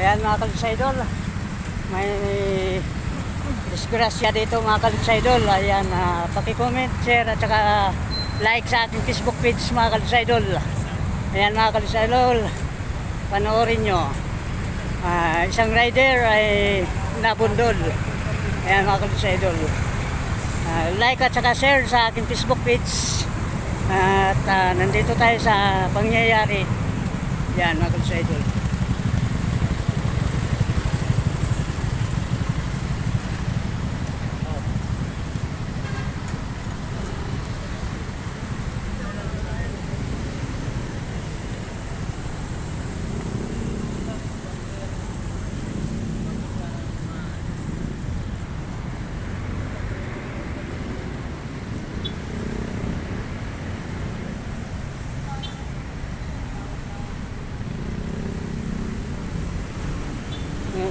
Ayan mga kalsaidol. May disgrasya dito mga kalsaidol. Ayan, uh, paki-comment, share at saka like sa ating Facebook page mga kalsaidol. Ayan mga kalsaidol. Panoorin nyo. Ah, isang rider ay nabundol. Ayan mga kalsaidol. Ah, like at saka share sa aking Facebook page. At ah, nandito tayo sa pangyayari. Yan mga kalsaidol.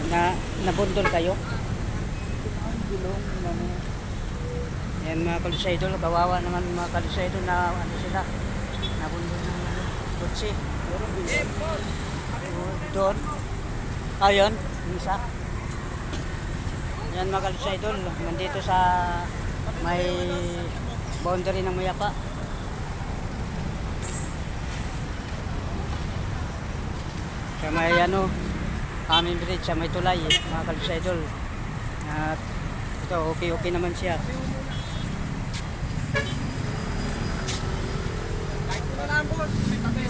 Na nabundol kayo? Yan mga kalisaydol, kawawa naman mga kalisaydol na ano sila, nabundol ng ano, kutsi. Doon. Ayun, isa. Yan mga kalisaydol, nandito sa may boundary ng Mayapa. Sa may ano, aming bridge sa may tulay mga idol. At ito, okay okay naman siya. Ito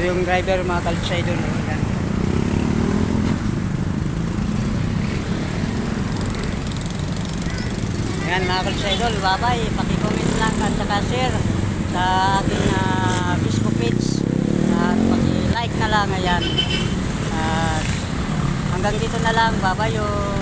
yung driver mga kalisa idol. Yan. Yan mga kalisa idol, bye-bye. Paki-comment lang at saka share sa aking ah, Facebook page. At paki-like na lang ayan. At hanggang dito na lang, bye-bye. oh.